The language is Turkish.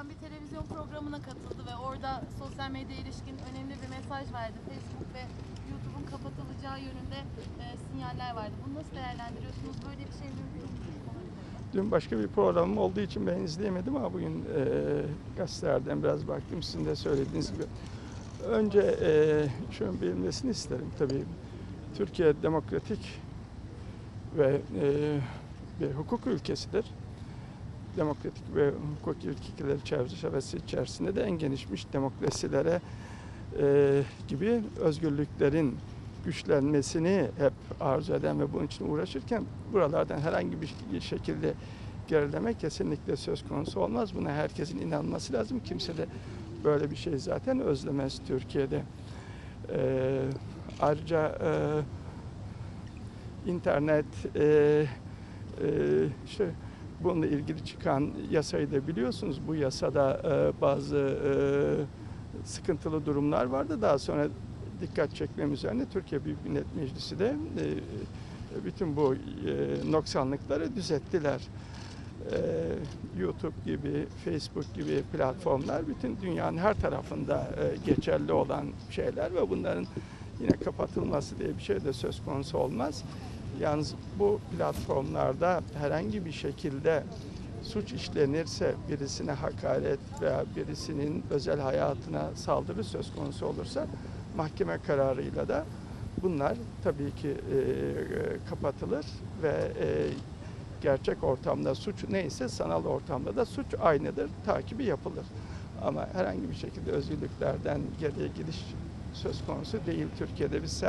Erdoğan bir televizyon programına katıldı ve orada sosyal medya ilişkin önemli bir mesaj verdi. Facebook ve YouTube'un kapatılacağı yönünde e, sinyaller vardı. Bunu nasıl değerlendiriyorsunuz? Böyle bir şey mümkün mü? Dün başka bir programım olduğu için ben izleyemedim ama bugün e, gazetelerden biraz baktım sizin de söylediğiniz gibi. Önce e, şunu bilinmesini isterim tabii. Türkiye demokratik ve e, bir hukuk ülkesidir. Demokratik ve hukuk ülkeleri çerçevesi içerisinde de en gelişmiş demokrasilere e, gibi özgürlüklerin güçlenmesini hep arzu eden ve bunun için uğraşırken buralardan herhangi bir şekilde gerilemek kesinlikle söz konusu olmaz. Buna herkesin inanması lazım. Kimse de böyle bir şey zaten özlemez Türkiye'de. Ee, ayrıca e, internet e, e, işte bununla ilgili çıkan yasayı da biliyorsunuz. Bu yasada e, bazı e, sıkıntılı durumlar vardı. Daha sonra dikkat çekmem üzerine Türkiye Büyük Millet Meclisi de e, bütün bu e, noksanlıkları düzelttiler. E, YouTube gibi, Facebook gibi platformlar bütün dünyanın her tarafında e, geçerli olan şeyler ve bunların yine kapatılması diye bir şey de söz konusu olmaz. Yalnız bu platformlarda herhangi bir şekilde suç işlenirse, birisine hakaret veya birisinin özel hayatına saldırı söz konusu olursa mahkeme kararıyla da bunlar tabii ki e, kapatılır ve e, gerçek ortamda suç neyse sanal ortamda da suç aynıdır, takibi yapılır. Ama herhangi bir şekilde özgürlüklerden geriye gidiş söz konusu değil. Türkiye'de bir ser